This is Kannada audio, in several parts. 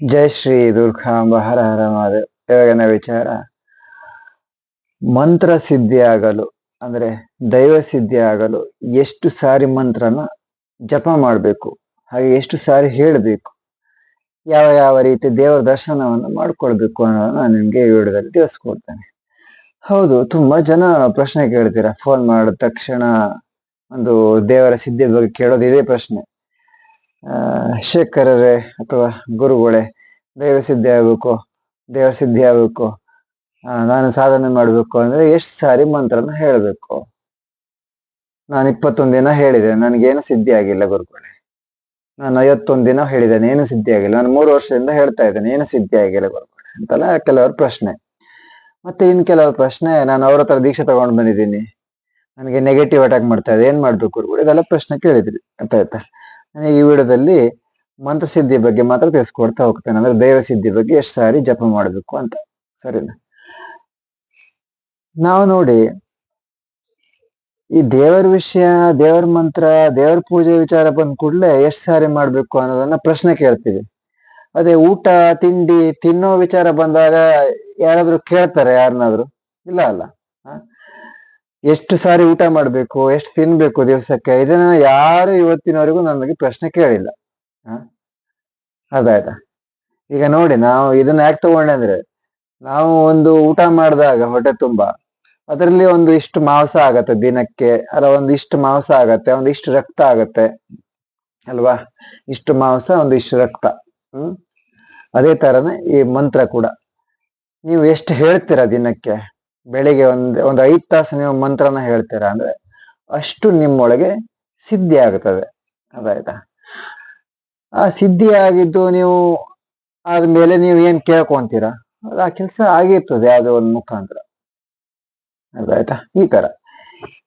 ಜೈ ಶ್ರೀ ದುರ್ಗಾಂಬ ಹರ ಹರ ಮಹಾದೇವ್ ಇವಾಗಿನ ವಿಚಾರ. ಮಂತ್ರ ಸಿದ್ಧಿ ಆಗಲು, ಅಂದ್ರೆ ದೈವ ಸಿದ್ಧಿ ಆಗಲು ಎಷ್ಟು ಸಾರಿ ಮಂತ್ರನ ಜಪ ಮಾಡಬೇಕು, ಹಾಗೆ ಎಷ್ಟು ಸಾರಿ ಹೇಳಬೇಕು, ಯಾವ ಯಾವ ರೀತಿ ದೇವರ ದರ್ಶನವನ್ನು ಮಾಡ್ಕೊಳ್ಬೇಕು ಅನ್ನೋದನ್ನ ನಾನು ನಿಮ್ಗೆ ಈ ವಿಡಿಯೋದಲ್ಲಿ ತಿಳಿಸ್ಕೊಡ್ತೇನೆ. ಹೌದು, ತುಂಬಾ ಜನ ಪ್ರಶ್ನೆ ಕೇಳ್ತೀರಾ, ಫೋನ್ ಮಾಡಿದ ತಕ್ಷಣ ಒಂದು ದೇವರ ಸಿದ್ಧಿ ಬಗ್ಗೆ ಕೇಳೋದು ಇದೇ ಪ್ರಶ್ನೆ. ಶೇಖರರೇ ಅಥವಾ ಗುರುಗಳೇ, ದೈವ ಸಿದ್ಧಿ ಆಗಬೇಕು ದೇವರ ಸಿದ್ಧಿ ಆಗಬೇಕು ನಾನು ಸಾಧನೆ ಮಾಡಬೇಕು ಅಂದ್ರೆ ಎಷ್ಟು ಸಾರಿ ಮಂತ್ರನ ಹೇಳಬೇಕು. ನಾನು ಇಪ್ಪತ್ತೊಂದು ದಿನ ಹೇಳಿದೆ, ನನಗೇನು ಸಿದ್ಧಿ ಆಗಿಲ್ಲ ಗುರುಗಳೇ. ನಾನು ಐವತ್ತೊಂದು ದಿನ ಹೇಳಿದ್ದೇನೆ ಏನು ಸಿದ್ಧಿ ಆಗಿಲ್ಲ. ನಾನು ಮೂರು ವರ್ಷದಿಂದ ಹೇಳ್ತಾ ಇದ್ದೇನೆ, ಏನು ಸಿದ್ಧಿ ಆಗಿಲ್ಲ ಗುರುಗಳೇ ಅಂತೆಲ್ಲ ಕೆಲವರ ಪ್ರಶ್ನೆ. ಮತ್ತೆ ಇನ್ ಕೆಲವ್ರ ಪ್ರಶ್ನೆ, ನಾನು ಅವ್ರ ಹತ್ರ ದೀಕ್ಷೆ ತಗೊಂಡು ಬಂದಿದ್ದೀನಿ. ನನಗೆ ನೆಗೆಟಿವ್ ಅಟ್ಯಾಕ್ ಮಾಡ್ತಾ ಇದೆ, ಏನ್ ಮಾಡ್ಬೇಕು ಗುರುಗಳು? ಇದೆಲ್ಲ ಪ್ರಶ್ನೆ ಕೇಳಿದ್ರಿ, ಅಂತ ಆಯ್ತಾ ಈ ವಿಡಿಯೋದಲ್ಲಿ ಮಂತ್ರಸಿದ್ಧಿ ಬಗ್ಗೆ ಮಾತ್ರ ತಿಳಿಸ್ಕೊಡ್ತಾ ಹೋಗ್ತೇನೆ. ಅಂದ್ರೆ ದೈವ ಸಿದ್ಧಿ ಬಗ್ಗೆ ಎಷ್ಟು ಸಾರಿ ಜಪ ಮಾಡಬೇಕು ಅಂತ. ಸರಿನಾ? ನಾವು ನೋಡಿ, ಈ ದೇವರ ವಿಷಯ, ದೇವರ ಮಂತ್ರ, ದೇವರ ಪೂಜೆ ವಿಚಾರ ಬಂದ ಕೂಡಲೇ ಎಷ್ಟು ಸಾರಿ ಮಾಡ್ಬೇಕು ಅನ್ನೋದನ್ನ ಪ್ರಶ್ನೆ ಕೇಳ್ತೀವಿ. ಅದೇ ಊಟ, ತಿಂಡಿ, ತಿನ್ನೋ ವಿಚಾರ ಬಂದಾಗ ಯಾರಾದ್ರೂ ಕೇಳ್ತಾರೆ ಯಾರನ್ನಾದ್ರೂ? ಇಲ್ಲ ಅಲ್ಲ? ಎಷ್ಟು ಸಾರಿ ಊಟ ಮಾಡಬೇಕು, ಎಷ್ಟು ತಿನ್ಬೇಕು ದಿವಸಕ್ಕೆ, ಇದನ್ನ ಯಾರು ಇವತ್ತಿನವರೆಗೂ ನನಗೆ ಪ್ರಶ್ನೆ ಕೇಳಿಲ್ಲ. ಅದಾಯ್ತಾ? ಈಗ ನೋಡಿ, ನಾವು ಇದನ್ನ ಯಾಕೆ ತಗೊಂಡೆ ಅಂದ್ರೆ, ನಾವು ಒಂದು ಊಟ ಮಾಡಿದಾಗ ಹೊಟ್ಟೆ ತುಂಬಾ, ಅದರಲ್ಲಿ ಒಂದು ಇಷ್ಟು ಮಾಂಸ ಆಗತ್ತೆ ದಿನಕ್ಕೆ, ಅಲ್ಲ ಒಂದು ಇಷ್ಟು ಮಾಂಸ ಆಗತ್ತೆ, ಒಂದು ಇಷ್ಟು ರಕ್ತ ಆಗತ್ತೆ, ಅಲ್ವಾ? ಇಷ್ಟು ಮಾಂಸ, ಒಂದು ಇಷ್ಟು ರಕ್ತ ಹ್ಮ್ ಅದೇ ತರನೇ ಈ ಮಂತ್ರ ಕೂಡ. ನೀವು ಎಷ್ಟು ಹೇಳ್ತೀರಾ ದಿನಕ್ಕೆ? ಬೆಳಿಗ್ಗೆ ಒಂದು ಒಂದು ಐದು ತಾಸು ನೀವು ಮಂತ್ರನ ಹೇಳ್ತೀರಾ ಅಂದ್ರೆ ಅಷ್ಟು ನಿಮ್ಮೊಳಗೆ ಸಿದ್ಧಿ ಆಗ್ತದೆ. ಅದಾಯ್ತಾ? ಆ ಸಿದ್ಧಿ ಆಗಿದ್ದು ನೀವು ಆದ್ಮೇಲೆ ನೀವು ಏನ್ ಕೇಳ್ಕೊಂತೀರಾ? ಆ ಕೆಲಸ ಆಗಿರ್ತದೆ, ಅದು ಒಂದು ಮುಖಾಂತರ. ಅದಾಯ್ತಾ? ಈ ತರ.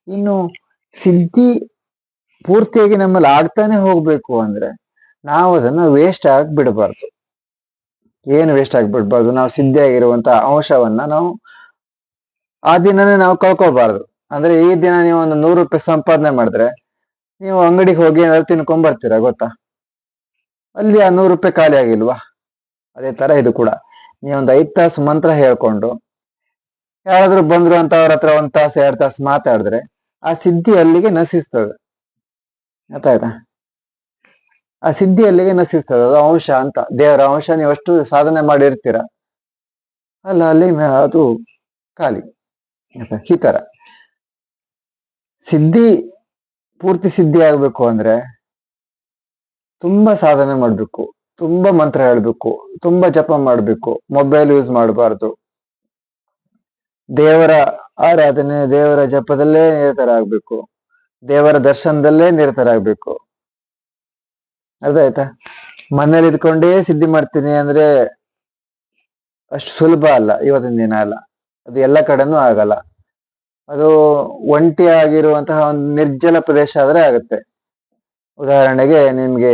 ಇನ್ನು ಸಿದ್ಧಿ ಪೂರ್ತಿಯಾಗಿ ನಮ್ಮಲ್ಲಿ ಆಗ್ತಾನೆ ಹೋಗ್ಬೇಕು ಅಂದ್ರೆ ನಾವು ಅದನ್ನ ವೇಸ್ಟ್ ಆಗಿ ಬಿಡಬಾರ್ದು ಏನು ವೇಸ್ಟ್ ಆಗಿ ಬಿಡ್ಬಾರ್ದು ನಾವು ಸಿದ್ಧಿ ಆಗಿರುವಂತ ಅಂಶವನ್ನ ನಾವು ಆ ದಿನನೇ ನಾವು ಕಳ್ಕೊಬಾರ್ದು ಅಂದ್ರೆ ಈ ದಿನ ನೀವು ಒಂದು ನೂರು ರೂಪಾಯಿ ಸಂಪಾದನೆ ಮಾಡಿದ್ರೆ ನೀವು ಅಂಗಡಿಗೆ ಹೋಗಿ ಏನಾದ್ರು ತಿನ್ಕೊಂಡ್ ಬರ್ತೀರಾ ಗೊತ್ತಾ? ಅಲ್ಲಿ ಆ ನೂರು ರೂಪಾಯಿ ಖಾಲಿ ಆಗಿಲ್ವಾ? ಅದೇ ತರ ಇದು ಕೂಡ. ನೀವೊಂದು ಐದ್ ತಾಸು ಮಂತ್ರ ಹೇಳ್ಕೊಂಡು ಯಾರಾದ್ರೂ ಬಂದ್ರು ಅಂತ ಅವ್ರ ಹತ್ರ ಒಂದ್ ತಾಸು, ಎರಡ್ ತಾಸು ಮಾತಾಡಿದ್ರೆ ಆ ಸಿದ್ಧಿ ಅಲ್ಲಿಗೆ ನಶಿಸ್ತದೆ. ಗೊತ್ತಾಯ್ತಾ? ಆ ಸಿದ್ಧಿ ಅಲ್ಲಿಗೆ ನಶಿಸ್ತದೆ. ಅದು ಅಂಶ ಅಂತ. ದೇವರ ಅಂಶ, ನೀವು ಸಾಧನೆ ಮಾಡಿರ್ತೀರ? ಅಲ್ಲ, ಅಲ್ಲಿ ಅದು ಖಾಲಿ? ಈ ತರ. ಸಿದ್ಧಿ, ಪೂರ್ತಿ ಸಿದ್ಧಿ ಆಗ್ಬೇಕು ಅಂದ್ರೆ ತುಂಬಾ ಸಾಧನೆ ಮಾಡ್ಬೇಕು, ತುಂಬಾ ಮಂತ್ರ ಹೇಳ್ಬೇಕು, ತುಂಬಾ ಜಪ ಮಾಡ್ಬೇಕು ಮೊಬೈಲ್ ಯೂಸ್ ಮಾಡಬಾರ್ದು. ದೇವರ ಆರಾಧನೆ, ದೇವರ ಜಪದಲ್ಲೇ ನಿರತರಾಗ್ಬೇಕು ದೇವರ ದರ್ಶನದಲ್ಲೇ ನಿರತರಾಗ್ಬೇಕು ಅರ್ಥ ಮನೇಲಿ ಇದ್ಕೊಂಡೇ ಸಿದ್ಧಿ ಮಾಡ್ತೀನಿ ಅಂದ್ರೆ ಅಷ್ಟು ಸುಲಭ ಅಲ್ಲ, ಇವತ್ತಿನ ದಿನ ಅಲ್ಲ. ಅದು ಎಲ್ಲ ಕಡೆನೂ ಆಗಲ್ಲ. ಅದು ಒಂಟಿ ಆಗಿರುವಂತಹ ಒಂದು ನಿರ್ಜಲ ಪ್ರದೇಶ ಆದ್ರೆ ಆಗುತ್ತೆ. ಉದಾಹರಣೆಗೆ ನಿಮ್ಗೆ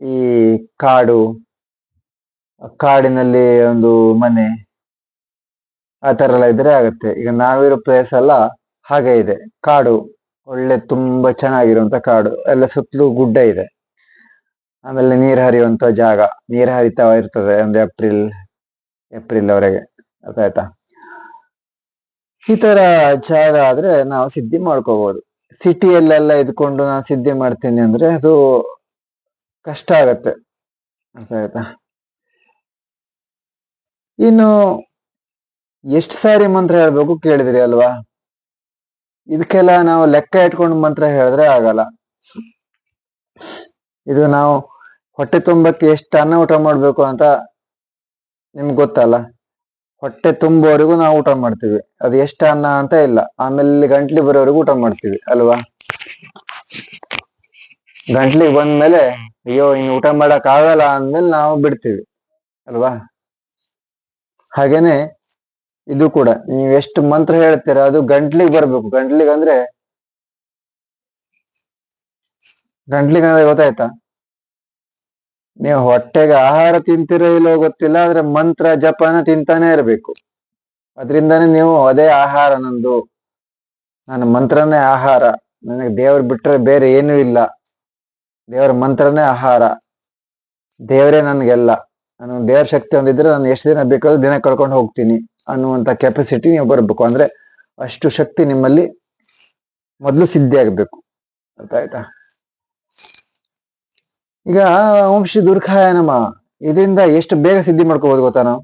ಈ ಕಾಡು, ಕಾಡಿನಲ್ಲಿ ಒಂದು ಮನೆ ಆ ತರ ಎಲ್ಲ ಇದ್ರೆ ಆಗುತ್ತೆ. ಈಗ ನಾವಿರೋ ಪ್ಲೇಸ್ ಎಲ್ಲ ಹಾಗೆ ಇದೆ. ಕಾಡು, ಒಳ್ಳೆ ತುಂಬಾ ಚೆನ್ನಾಗಿರುವಂತ ಕಾಡು. ಎಲ್ಲ ಸುತ್ತಲೂ ಗುಡ್ಡ ಇದೆ. ಆಮೇಲೆ ನೀರು ಹರಿಯುವಂತ ಜಾಗ. ನೀರು ಹರಿತಾ ಇರ್ತದೆ ಒಂದು ಏಪ್ರಿಲ್ ಏಪ್ರಿಲ್ ವರೆಗೆ ಆಯ್ತಾ? ಈ ತರ ಜಾಗ ಆದ್ರೆ ನಾವು ಸಿದ್ಧಿ ಮಾಡ್ಕೋಬಹುದು ಸಿಟಿಯಲ್ಲೆಲ್ಲ ಇದ್ಕೊಂಡು ನಾನು ಸಿದ್ಧಿ ಮಾಡ್ತೀನಿ ಅಂದ್ರೆ ಅದು ಕಷ್ಟ ಆಗತ್ತೆ. ಅರ್ಥ ಆಯ್ತಾ ಇನ್ನು ಎಷ್ಟು ಸಾರಿ ಮಂತ್ರ ಹೇಳ್ಬೇಕು ಕೇಳಿದ್ರಿ ಅಲ್ವಾ? ಇದಕ್ಕೆಲ್ಲ ನಾವು ಲೆಕ್ಕ ಇಟ್ಕೊಂಡು ಮಂತ್ರ ಹೇಳಿದ್ರೆ ಆಗಲ್ಲ. ಇದು ನಾವು ಹೊಟ್ಟೆ ತುಂಬಕ್ಕೆ ಎಷ್ಟು ಅನ್ನ ಊಟ ಮಾಡ್ಬೇಕು ಅಂತ ನಿಮ್ಗೆ ಗೊತ್ತಲ್ಲ? ಹೊಟ್ಟೆ ತುಂಬುವವರೆಗೂ ನಾವು ಊಟ ಮಾಡ್ತೀವಿ. ಅದು ಎಷ್ಟು ಅನ್ನ ಅಂತ ಇಲ್ಲ. ಆಮೇಲೆ ಗಂಟ್ಲಿ ಬರೋವರೆಗೂ ಊಟ ಮಾಡ್ತೀವಿ, ಅಲ್ವಾ? ಗಂಟ್ಲಿಗೆ ಬಂದ್ಮೇಲೆ, ಅಯ್ಯೋ, ಇನ್ನು ಊಟ ಮಾಡಕ್ ಆಗಲ್ಲ ಅಂದ್ಮೇಲೆ ನಾವು ಬಿಡ್ತೀವಿ, ಅಲ್ವಾ? ಹಾಗೇನೆ ಇದು ಕೂಡ, ನೀವು ಎಷ್ಟು ಮಂತ್ರ ಹೇಳ್ತೀರಾ, ಅದು ಗಂಟ್ಲಿಗೆ ಬರ್ಬೇಕು. ಗಂಟ್ಲಿಗೆ ಅಂದ್ರೆ ಗಂಟ್ಲಿಗೆ ಅಂದ್ರೆ ಗೊತ್ತಾಯ್ತಾ? ನೀವು ಹೊಟ್ಟೆಗೆ ಆಹಾರ ತಿಂತಿರೋ ಇಲ್ಲೋ ಗೊತ್ತಿಲ್ಲ, ಆದ್ರೆ ಮಂತ್ರ, ಜಪನ ತಿಂತಾನೆ ಇರಬೇಕು. ಅದರಿಂದಾನೇ ನೀವು ಅದೇ ಆಹಾರ, ನಂದು, ನನ್ನ ಮಂತ್ರನೇ ಆಹಾರ. ನನಗೆ ದೇವ್ರ ಬಿಟ್ರೆ ಬೇರೆ ಏನೂ ಇಲ್ಲ. ದೇವರ ಮಂತ್ರನೇ ಆಹಾರ. ದೇವರೇ ನನ್ಗೆಲ್ಲ. ನಾನು ದೇವ್ರ ಶಕ್ತಿ ಒಂದಿದ್ರೆ ನಾನು ಎಷ್ಟು ದಿನ ಬೇಕಾದ್ರೂ ದಿನ ಕಳ್ಕೊಂಡು ಹೋಗ್ತೀನಿ ಅನ್ನುವಂತ ಕೆಪಾಸಿಟಿ ನೀವು ಬರಬೇಕು. ಅಂದ್ರೆ ಅಷ್ಟು ಶಕ್ತಿ ನಿಮ್ಮಲ್ಲಿ ಮೊದಲು ಸಿದ್ಧಿ ಆಗ್ಬೇಕು ಅರ್ಥ ಆಯ್ತಾ? ಈಗ ಓಂ ಶ್ರೀ ದುರ್ಗಾಯ ನಮ, ಇದರಿಂದ ಎಷ್ಟು ಬೇಗ ಸಿದ್ಧಿ ಮಾಡ್ಕೋಬಹುದು ಗೊತ್ತಾ ನಾವು?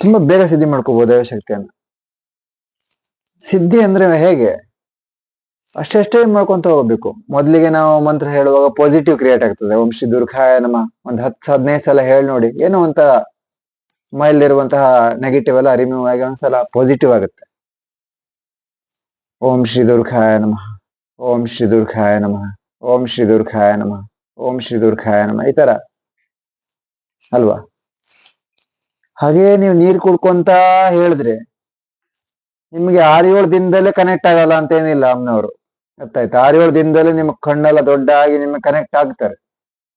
ತುಂಬಾ ಬೇಗ ಸಿದ್ಧಿ ಮಾಡ್ಕೋಬಹುದು ದೈವಶಕ್ತಿಯನ್ನ ಸಿದ್ಧಿ ಅಂದ್ರೆ ಹೇಗೆ? ಅಷ್ಟೇ ಮಾಡ್ಕೊಂತ ಹೋಗ್ಬೇಕು. ಮೊದಲಿಗೆ ನಾವು ಮಂತ್ರ ಹೇಳುವಾಗ ಪಾಸಿಟಿವ್ ಕ್ರಿಯೇಟ್ ಆಗ್ತದೆ. ಓಂ ಶ್ರೀ ದುರ್ಗಾಯ ನಮ, ಒಂದ್ ಹತ್ತು ಹದಿನೈದು ಸಲ ಹೇಳಿ ನೋಡಿ, ಏನೋ ಅಂತ ಮೈಲ್ ಇರುವಂತಹ ನೆಗೆಟಿವ್ ಎಲ್ಲ ರಿಮೂವ್ ಆಗಿ ಒಂದ್ಸಲ ಪಾಸಿಟಿವ್ ಆಗುತ್ತೆ. ಓಂ ಶ್ರೀ ದುರ್ಗಾಯ ನಮಃ ಓಂ ಶ್ರೀ ದುರ್ಗಾಯ ನಮಃ ಓಂ ಶ್ರೀ ದುರ್ಗಾಯ ನಮಃ. ಓಂ ಶ್ರೀ ದುರ್ಗಾಯ ನಮ. ಈ ತರ. ಅಲ್ವಾ? ಹಾಗೆ ನೀವು ನೀರ್ ಕುಡ್ಕೊಂತ ಹೇಳಿದ್ರೆ ನಿಮ್ಗೆ ಆರೇಳು ದಿನದಲ್ಲೇ ಕನೆಕ್ಟ್ ಆಗಲ್ಲ ಅಂತ ಏನಿಲ್ಲ ಅಮ್ಮನವರು. ಗೊತ್ತಾಯ್ತಾ? ಆರೇಳು ದಿನದಲ್ಲೇ ನಿಮ್ಮ ಕಣ್ಣೆಲ್ಲ ದೊಡ್ಡ ಆಗಿ ನಿಮ್ಗೆ ಕನೆಕ್ಟ್ ಆಗ್ತಾರೆ.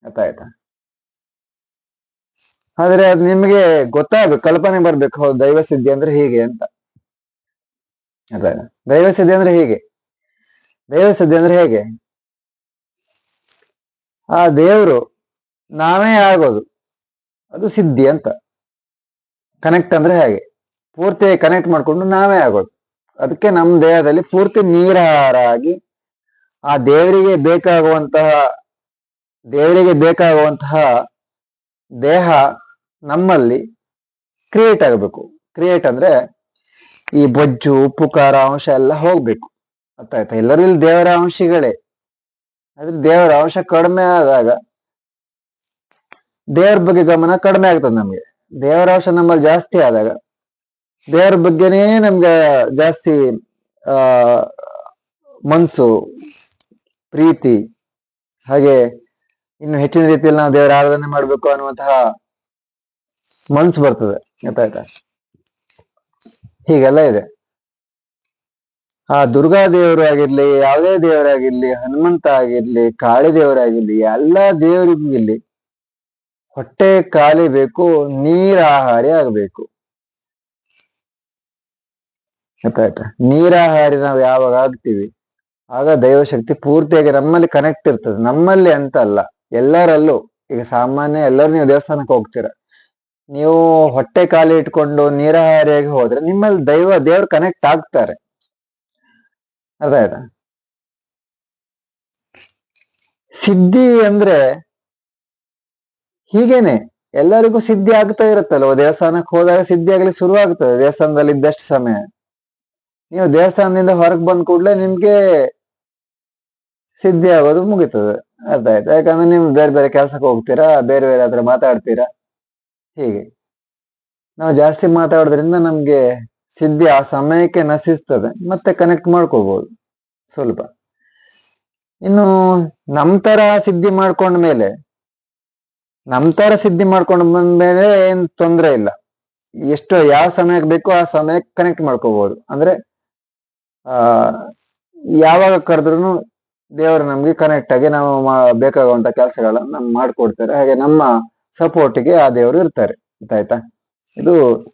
ಗೊತ್ತಾಯ್ತಾ? ಆದ್ರೆ ಅದು ನಿಮ್ಗೆ ಗೊತ್ತಾಗ್ಬೇಕು ಕಲ್ಪನೆ ಬರ್ಬೇಕು, ಹೌದು, ದೈವ ಸಿದ್ಧಿ ಅಂದ್ರೆ ಹೀಗೆ ಅಂತ. ಅದ, ದೈವ ಸಿದ್ಧಿ ಅಂದ್ರೆ ಹೀಗೆ. ದೈವ ಸಿದ್ಧಿ ಅಂದ್ರೆ ಹೇಗೆ? ಆ ದೇವರು ನಾವೇ ಆಗೋದು. ಅದು ಸಿದ್ಧಿ ಅಂತ. ಕನೆಕ್ಟ್ ಅಂದ್ರೆ ಹೇಗೆ. ಪೂರ್ತಿ ಕನೆಕ್ಟ್ ಮಾಡಿಕೊಂಡು ನಾವೇ ಆಗೋದು. ಅದಕ್ಕೆ ನಮ್ಮ ದೇಹದಲ್ಲಿ ಪೂರ್ತಿ ನೀರಾರಾಗಿ ಆ ದೇವರಿಗೆ ಬೇಕಾಗುವಂತಹ ದೇವರಿಗೆ ಬೇಕಾಗುವಂತಹ ದೇಹ ನಮ್ಮಲ್ಲಿ ಕ್ರಿಯೇಟ್ ಆಗಬೇಕು. ಕ್ರಿಯೇಟ್ ಅಂದ್ರೆ ಈ ಬೊಜ್ಜು, ಉಪ್ಪು, ಖಾರ, ಅಂಶ ಎಲ್ಲ ಹೋಗ್ಬೇಕು. ಅರ್ಥ ಆಯ್ತಾ? ಎಲ್ಲರೂ ಇಲ್ಲಿ ದೇವರ ಅಂಶಗಳೇ. ಆದ್ರೆ ದೇವರ ಅಂಶ ಕಡಿಮೆ ಆದಾಗ ದೇವ್ರ ಬಗ್ಗೆ ಗಮನ ಕಡಿಮೆ ಆಗ್ತದೆ ನಮ್ಗೆ. ದೇವರ ಅಂಶ ನಮ್ಮಲ್ಲಿ ಜಾಸ್ತಿ ಆದಾಗ ದೇವ್ರ ಬಗ್ಗೆನೇ ನಮ್ಗೆ ಜಾಸ್ತಿ, ಆ, ಮನ್ಸು, ಪ್ರೀತಿ, ಹಾಗೆ ಇನ್ನು ಹೆಚ್ಚಿನ ರೀತಿಯಲ್ಲಿ ನಾವು ದೇವರ ಆರಾಧನೆ ಮಾಡ್ಬೇಕು ಅನ್ನುವಂತಹ ಮನ್ಸು ಬರ್ತದೆ. ಗೊತ್ತಾಯ್ತಾ? ಹೀಗೆಲ್ಲ ಇದೆ. ಆ ದುರ್ಗಾ ದೇವರು ಆಗಿರ್ಲಿ, ಯಾವುದೇ ದೇವರಾಗಿರ್ಲಿ ಹನುಮಂತ ಆಗಿರ್ಲಿ, ಕಾಳಿ ದೇವರಾಗಿರ್ಲಿ ಎಲ್ಲಾ ದೇವರಿಗೂ ಇಲ್ಲಿ ಹೊಟ್ಟೆ ಖಾಲಿ ಬೇಕು ನೀರಾಹಾರಿ ಆಗ್ಬೇಕು. ಗೊತ್ತಾಯ್ತಾ? ನೀರಾಹಾರಿ ನಾವು ಯಾವಾಗ ಆಗ್ತೀವಿ? ಆಗ ದೈವಶಕ್ತಿ ಪೂರ್ತಿಯಾಗಿ ನಮ್ಮಲ್ಲಿ ಕನೆಕ್ಟ್ ಇರ್ತದೆ. ನಮ್ಮಲ್ಲಿ ಅಂತ ಅಲ್ಲ ಎಲ್ಲರಲ್ಲೂ. ಈಗ ಸಾಮಾನ್ಯ ಎಲ್ಲರೂ ನೀವು ದೇವಸ್ಥಾನಕ್ಕೆ ಹೋಗ್ತೀರ. ನೀವು ಹೊಟ್ಟೆ ಖಾಲಿ ಇಟ್ಕೊಂಡು ನೀರಾಹಾರಿಯಾಗಿ ಹೋದ್ರೆ ನಿಮ್ಮಲ್ಲಿ ದೈವ, ದೇವ್ರು ಕನೆಕ್ಟ್ ಆಗ್ತಾರೆ. ಅರ್ಥ ಆಯ್ತಾ ಸಿದ್ಧಿ ಅಂದ್ರೆ ಹೀಗೇನೆ, ಎಲ್ಲರಿಗೂ ಸಿದ್ಧಿ ಆಗ್ತಾ ಇರುತ್ತಲ್ವ? ದೇವಸ್ಥಾನಕ್ಕೆ ಹೋದಾಗ ಸಿದ್ಧಿ ಆಗ್ಲಿಕ್ಕೆ ಶುರು ಆಗ್ತದೆ ದೇವಸ್ಥಾನದಲ್ಲಿ ಇದ್ದಷ್ಟು ಸಮಯ. ನೀವು ದೇವಸ್ಥಾನದಿಂದ ಹೊರಗೆ ಬಂದ ಕೂಡಲೇ ನಿಮ್ಗೆ ಸಿದ್ಧಿ ಆಗೋದು ಮುಗೀತದೆ. ಅರ್ಥ ಆಯ್ತು? ಯಾಕಂದ್ರೆ ನೀವು ಬೇರೆ ಬೇರೆ ಕೆಲಸಕ್ಕೆ ಹೋಗ್ತೀರಾ, ಬೇರೆ ಬೇರೆ ಆದ್ರೆ ಮಾತಾಡ್ತೀರಾ, ಹೀಗೆ. ನಾವು ಜಾಸ್ತಿ ಮಾತಾಡೋದ್ರಿಂದ ನಮ್ಗೆ ಸಿದ್ಧಿ ಆ ಸಮಯಕ್ಕೆ ನಶಿಸ್ತದೆ, ಮತ್ತೆ ಕನೆಕ್ಟ್ ಮಾಡ್ಕೋಬಹುದು ಸ್ವಲ್ಪ. ಇನ್ನು ನಮ್ ತರ ಸಿದ್ಧಿ ಮಾಡ್ಕೊಂಡ ಮೇಲೆ, ನಮ್ ತರ ಸಿದ್ಧಿ ಮಾಡ್ಕೊಂಡು ಬಂದ್ಮೇಲೆ ಏನ್ ತೊಂದರೆ ಇಲ್ಲ. ಎಷ್ಟು ಯಾವ ಸಮಯಕ್ಕೆ ಬೇಕೋ ಆ ಸಮಯಕ್ಕೆ ಕನೆಕ್ಟ್ ಮಾಡ್ಕೋಬಹುದು ಅಂದ್ರೆ, ಆ, ಯಾವಾಗ ಕರೆದ್ರು ದೇವರು ನಮ್ಗೆ ಕನೆಕ್ಟ್ ಆಗಿ ನಾವು ಬೇಕಾಗುವಂತ ಕೆಲಸಗಳನ್ನ ಮಾಡ್ಕೊಡ್ತಾರೆ. ಹಾಗೆ ನಮ್ಮ ಸಪೋರ್ಟ್ಗೆ ಆ ದೇವರು ಇರ್ತಾರೆ. ಗೊತ್ತಾಯ್ತಾ? ಇದು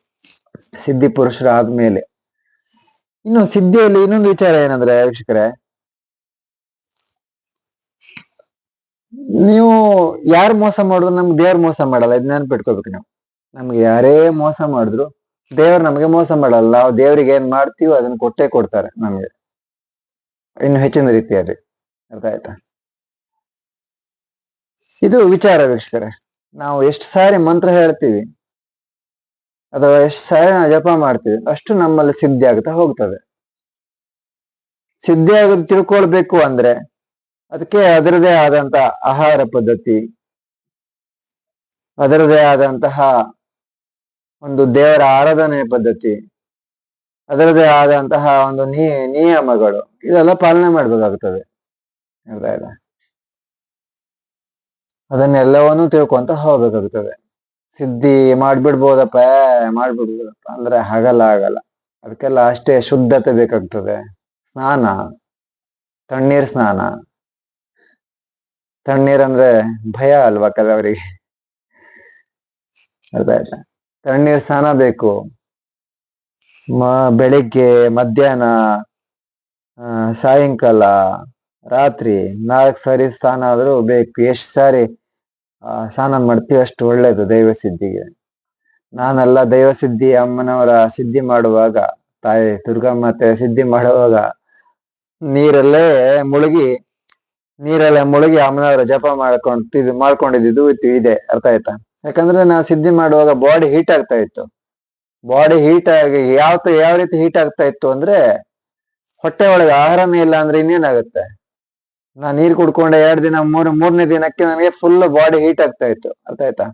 ಸಿದ್ಧಿ ಪುರುಷರ ಆದ್ಮೇಲೆ. ಇನ್ನು ಸಿದ್ಧಿಯಲ್ಲಿ ಇನ್ನೊಂದು ವಿಚಾರ ಏನಂದ್ರೆ ವೀಕ್ಷಕರೇ, ನೀವು ಯಾರು ಮೋಸ ಮಾಡಿದ್ರು ನಮ್ಗೆ ದೇವ್ರು ಮೋಸ ಮಾಡಲ್ಲ, ಇದು ನೆನ್ಪಿಟ್ಕೋಬೇಕು ನೀವು. ನಮ್ಗೆ ಯಾರೇ ಮೋಸ ಮಾಡಿದ್ರು ದೇವ್ರು ನಮಗೆ ಮೋಸ ಮಾಡಲ್ಲ, ನಾವು ದೇವ್ರಿಗೆ ಏನ್ ಮಾಡ್ತೀವೋ ಅದನ್ನ ಕೊಟ್ಟೇ ಕೊಡ್ತಾರೆ ನಮ್ಗೆ. ಇನ್ನು ಹೆಚ್ಚಿನ ರೀತಿಯಲ್ಲಿ. ಅರ್ಥ ಆಯ್ತಾ? ಇದು ವಿಚಾರ ವೀಕ್ಷಕರೇ. ನಾವು ಎಷ್ಟು ಸಾರಿ ಮಂತ್ರ ಹೇಳ್ತೀವಿ. ಅಥವಾ ಎಷ್ಟು ಸಾರಿ ಜಪ ಮಾಡ್ತೀವಿ, ಅಷ್ಟು ನಮ್ಮಲ್ಲಿ ಸಿದ್ಧಿ ಆಗ್ತಾ ಹೋಗ್ತದೆ. ಸಿದ್ಧಿ ತಿಳ್ಕೊಳ್ಬೇಕು ಅಂದ್ರೆ ಅದಕ್ಕೆ ಅದರದೇ ಆದಂತ ಆಹಾರ ಪದ್ಧತಿ ಅದರದೇ ಆದಂತಹ ಒಂದು ದೇವರ ಆರಾಧನೆ ಪದ್ಧತಿ ಅದರದೇ ಆದಂತಹ ಒಂದು ನಿಯಮಗಳು, ಇದೆಲ್ಲ ಪಾಲನೆ ಮಾಡ್ಬೇಕಾಗ್ತದೆ. ಅದನ್ನೆಲ್ಲವನ್ನೂ ತಿಳ್ಕೊಂತ ಹೋಗ್ಬೇಕಾಗ್ತದೆ. ಸಿದ್ಧಿ ಮಾಡ್ಬಿಡ್ಬೋದಪ್ಪ ಮಾಡ್ಬಿಡ್ಬೋದಪ್ಪ. ಅಂದ್ರೆ ಆಗಲ್ಲ ಆಗಲ್ಲ ಅದಕ್ಕೆಲ್ಲ ಅಷ್ಟೇ ಶುದ್ಧತೆ ಬೇಕಾಗ್ತದೆ. ಸ್ನಾನ, ತಣ್ಣೀರ್ ಸ್ನಾನ. ತಣ್ಣೀರ್ ಅಂದ್ರೆ ಭಯ ಅಲ್ವಾ ಕೆಲವರಿಗೆ? ಅರ್ಥ ಆಯ್ತಾ? ತಣ್ಣೀರ್ ಸ್ನಾನ ಬೇಕು. ಮ, ಬೆಳಿಗ್ಗೆ, ಮಧ್ಯಾಹ್ನ ಸಾಯಂಕಾಲ, ರಾತ್ರಿ ನಾಲ್ಕು ಸಾರಿ ಸ್ನಾನ ಆದ್ರೂ ಬೇಕು. ಎಷ್ಟು ಸಾರಿ ಸ್ನಾನ ಮಾಡ್ತೀವಿ, ಅಷ್ಟು ಒಳ್ಳೇದು, ದೈವ ಸಿದ್ಧಿಗೆ. ನಾನೆಲ್ಲ ದೈವ ಸಿದ್ಧಿ, ಅಮ್ಮನವರ ಸಿದ್ಧಿ ಮಾಡುವಾಗ, ತಾಯಿ ದುರ್ಗಾಮಾತೆ ಸಿದ್ಧಿ ಮಾಡುವಾಗ, ನೀರಲ್ಲೇ ಮುಳುಗಿ ನೀರಲ್ಲೇ ಮುಳುಗಿ ಅಮ್ಮನವರ ಜಪ ಮಾಡ್ಕೊಂಡು, ಇದು ಮಾಡ್ಕೊಂಡಿದ್ದು ಇತ್ತು, ಇದೆ, ಅರ್ಥ ಆಯ್ತಾ? ಯಾಕಂದ್ರೆ ನಾ ಸಿದ್ಧಿ ಮಾಡುವಾಗ ಬಾಡಿ ಹೀಟ್ ಆಗ್ತಾ ಇತ್ತು. ಬಾಡಿ ಹೀಟ್ ಆಗಿ ಯಾವ ಯಾವ ರೀತಿ ಹೀಟ್ ಆಗ್ತಾ ಇತ್ತು ಅಂದ್ರೆ ಹೊಟ್ಟೆ ಒಳಗೆ ಆಹಾರನೇ ಇಲ್ಲ ಅಂದ್ರೆ ಇನ್ನೇನಾಗುತ್ತೆ? ನಾ ನೀರ್ ಕುಡ್ಕೊಂಡೆ ಎರಡ್ ದಿನ, ಮೂರ್, ಮೂರನೇ ದಿನಕ್ಕೆ ನನಗೆ ಫುಲ್ ಬಾಡಿ ಹೀಟ್ ಆಗ್ತಾ ಇತ್ತು. ಅರ್ಥ ಆಯ್ತಾ?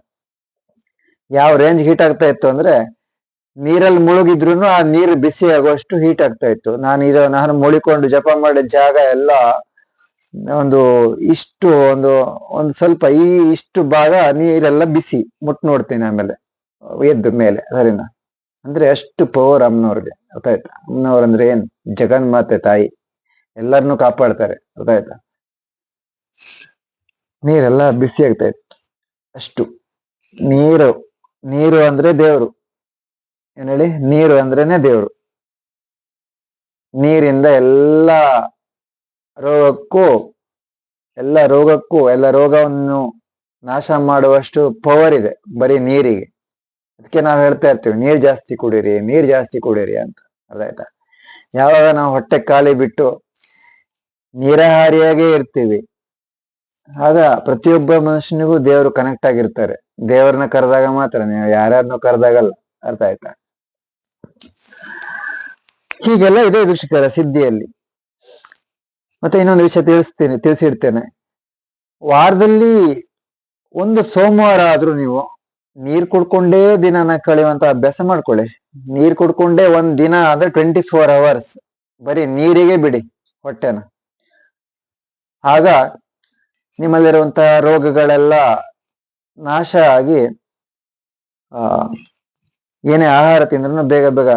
ಯಾವ ರೇಂಜ್ ಹೀಟ್ ಆಗ್ತಾ ಇತ್ತು ಅಂದ್ರೆ ನೀರಲ್ಲಿ ಮುಳುಗಿದ್ರು ಆ ನೀರು ಬಿಸಿ ಆಗುವಷ್ಟು ಹೀಟ್ ಆಗ್ತಾ ಇತ್ತು. ನಾನು ಇರೋ, ನಾನು ಮುಳಿಕೊಂಡು ಜಪ ಮಾಡಿದ ಜಾಗ ಎಲ್ಲ ಒಂದು ಇಷ್ಟು, ಒಂದು ಒಂದು ಸ್ವಲ್ಪ ಈ ಇಷ್ಟು ಭಾಗ ನೀರೆಲ್ಲ ಬಿಸಿ. ಮುಟ್ ನೋಡ್ತೀನಿ ಆಮೇಲೆ, ಎದ್ದು ಮೇಲೆ, ಸರಿನಾ? ಅಂದ್ರೆ ಅಷ್ಟು ಪವರ್ ಅಮ್ಮನವ್ರಿಗೆ ಅರ್ಥ ಆಯ್ತಾ? ಅಮ್ಮನವ್ರಂದ್ರೆ ಏನ್? ಜಗನ್ಮಾತೆ ತಾಯಿ. ಎಲ್ಲರನ್ನೂ ಕಾಪಾಡ್ತಾರೆ. ಅರ್ಥ ಆಯ್ತಾ? ನೀರೆಲ್ಲ ಬಿಸಿ ಆಗ್ತಾ ಇತ್ತು. ಅಷ್ಟು. ನೀರು ನೀರು ಅಂದ್ರೆ ದೇವ್ರು. ಏನ್ ಹೇಳಿ? ನೀರು ಅಂದ್ರೇನೆ ದೇವ್ರು. ನೀರಿಂದ ಎಲ್ಲ ರೋಗಕ್ಕೂ ಎಲ್ಲ ರೋಗಕ್ಕೂ, ಎಲ್ಲ ರೋಗವನ್ನು ನಾಶ ಮಾಡುವಷ್ಟು ಪವರ್ ಇದೆ ಬರೀ ನೀರಿಗೆ. ಅದಕ್ಕೆ ನಾವು ಹೇಳ್ತಾ ಇರ್ತೀವಿ, ನೀರ್ ಜಾಸ್ತಿ ಕುಡಿರಿ, ನೀರ್ ಜಾಸ್ತಿ ಕುಡಿರಿ ಅಂತ. ಅದಾಯ್ತಾ ಯಾವಾಗ ನಾವು ಹೊಟ್ಟೆ ಖಾಲಿ ಬಿಟ್ಟು ನೀರಾಹಾರಿಯಾಗೇ ಇರ್ತೀವಿ. ಆಗ ಪ್ರತಿಯೊಬ್ಬ ಮನುಷ್ಯನಿಗೂ ದೇವರು ಕನೆಕ್ಟ್ ಆಗಿರ್ತಾರೆ. ದೇವರನ್ನ ಕರೆದಾಗ ಮಾತ್ರ, ನೀವು ಯಾರ್ಯಾರನ್ನೂ ಕರೆದಾಗಲ್ಲ. ಅರ್ಥ ಆಯ್ತಾ? ಹೀಗೆಲ್ಲ ಇದೆ ವೀಕ್ಷಕರ ಸಿದ್ಧಿಯಲ್ಲಿ. ಮತ್ತೆ ಇನ್ನೊಂದು ವಿಷಯ ತಿಳಿಸ್ತೀನಿ, ತಿಳಿಸಿಡ್ತೇನೆ. ವಾರದಲ್ಲಿ ಒಂದು ಸೋಮವಾರ ಆದ್ರೂ ನೀವು ನೀರ್ ಕುಡ್ಕೊಂಡೇ ದಿನನ ಕಳೆಯುವಂತ ಅಭ್ಯಾಸ ಮಾಡ್ಕೊಳ್ಳಿ. ನೀರ್ ಕುಡ್ಕೊಂಡೇ ಒಂದ್ ದಿನ ಅಂದ್ರೆ ಟ್ವೆಂಟಿ ಫೋರ್ ಅವರ್ಸ್ ಬರೀ ನೀರಿಗೆ ಬಿಡಿ ಹೊಟ್ಟೆನ. ಆಗ ನಿಮ್ಮಲ್ಲಿರುವಂತಹ ರೋಗಗಳೆಲ್ಲ ನಾಶ ಆಗಿ, ಆ, ಏನೇ ಆಹಾರ ತಿಂದ್ರೂ ಬೇಗ ಬೇಗ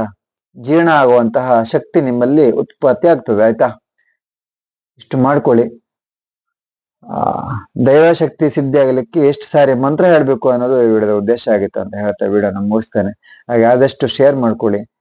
ಜೀರ್ಣ ಆಗುವಂತಹ ಶಕ್ತಿ ನಿಮ್ಮಲ್ಲಿ ಉತ್ಪತ್ತಿ ಆಗ್ತದೆ, ಆಯ್ತಾ? ಇಷ್ಟು ಮಾಡ್ಕೊಳ್ಳಿ. ಆ, ದೈವಶಕ್ತಿ ಸಿದ್ಧಿ ಆಗಲಿಕ್ಕೆ ಎಷ್ಟು ಸಾರಿ ಮಂತ್ರ ಹೇಳ್ಬೇಕು ಅನ್ನೋದು ಈ ವಿಡಿಯೋದ ಉದ್ದೇಶ ಆಗಿತ್ತು ಅಂತ ಹೇಳ್ತಾ ವಿಡಿಯೋನ ಮುಗಿಸ್ತೇನೆ. ಹಾಗೆ ಆದಷ್ಟು ಶೇರ್ ಮಾಡ್ಕೊಳ್ಳಿ.